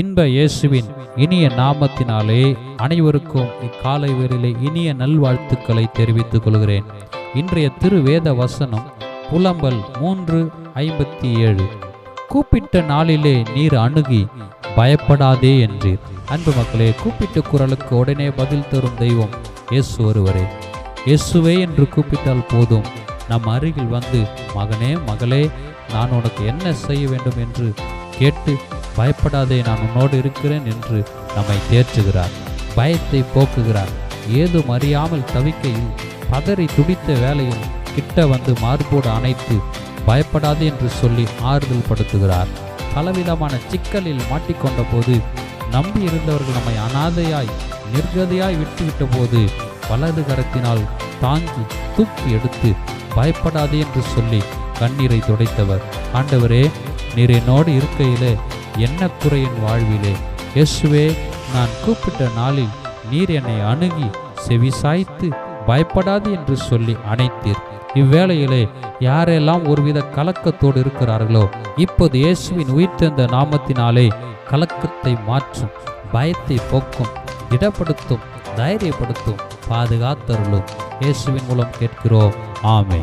இன்ப இயேசுவின் இனிய நாமத்தினாலே அனைவருக்கும் இக்காலை வேளிலே இனிய நல்வாழ்த்துக்களை தெரிவித்துக் கொள்கிறேன். இன்றைய திருவேத வசனம் புலம்பல் மூன்று ஐம்பத்தி ஏழு. கூப்பிட்ட நாளிலே நீர் அணுகி பயப்படாதே என்றீர். அன்பு மக்களே கூப்பிட்ட குரலுக்கு உடனே பதில் தரும் தெய்வம் இயேசு ஒருவரே. இயேசுவே என்று கூப்பிட்டால் போதும். நம் அருகில் வந்து மகனே மகளே நான் உனக்கு என்ன செய்ய வேண்டும்? என்று கேட்டு பயப்படாதே நான் உன்னோடு இருக்கிறேன் என்று நம்மை தேற்றுகிறார். பயத்தை போக்குகிறார். ஏதும் அறியாமல் தவிக்கையில் பதறி துடித்த வேலையில் கிட்ட வந்து மார்போடு அணைத்து பயப்படாது என்று சொல்லி ஆறுதல் படுத்துகிறார் பலவிதமான சிக்கலில் மாட்டிக்கொண்ட போது நம்பி இருந்தவர்கள் நம்மை அனாதையாய் நிர்கதியாய் விட்டுவிட்ட போது வலது கரத்தினால் தாங்கி தூக்கி எடுத்து பயப்படாதே என்று சொல்லி கண்ணீரை துடைத்தவர். ஆண்டவரே நீர் என்னோடு இருக்கையிலே என்ன குறை என் வாழ்விலே. இயேசுவே நான் கூப்பிட்ட நாளில் நீர் என்னை அணுகி செவி சாய்த்து பயப்படாது என்று சொல்லி அணைத்தீர். இவ்வேளையிலே யாரெல்லாம் ஒருவித கலக்கத்தோடு இருக்கிறார்களோ இப்போது இயேசுவின் உயிர்த்தெந்த நாமத்தினாலே கலக்கத்தை மாற்றும் பயத்தை போக்கும் திடப்படுத்தும் தைரியப்படுத்தும் பாதுகாத்தருளும். இயேசுவின் மூலம் கேட்கிறோம். ஆமே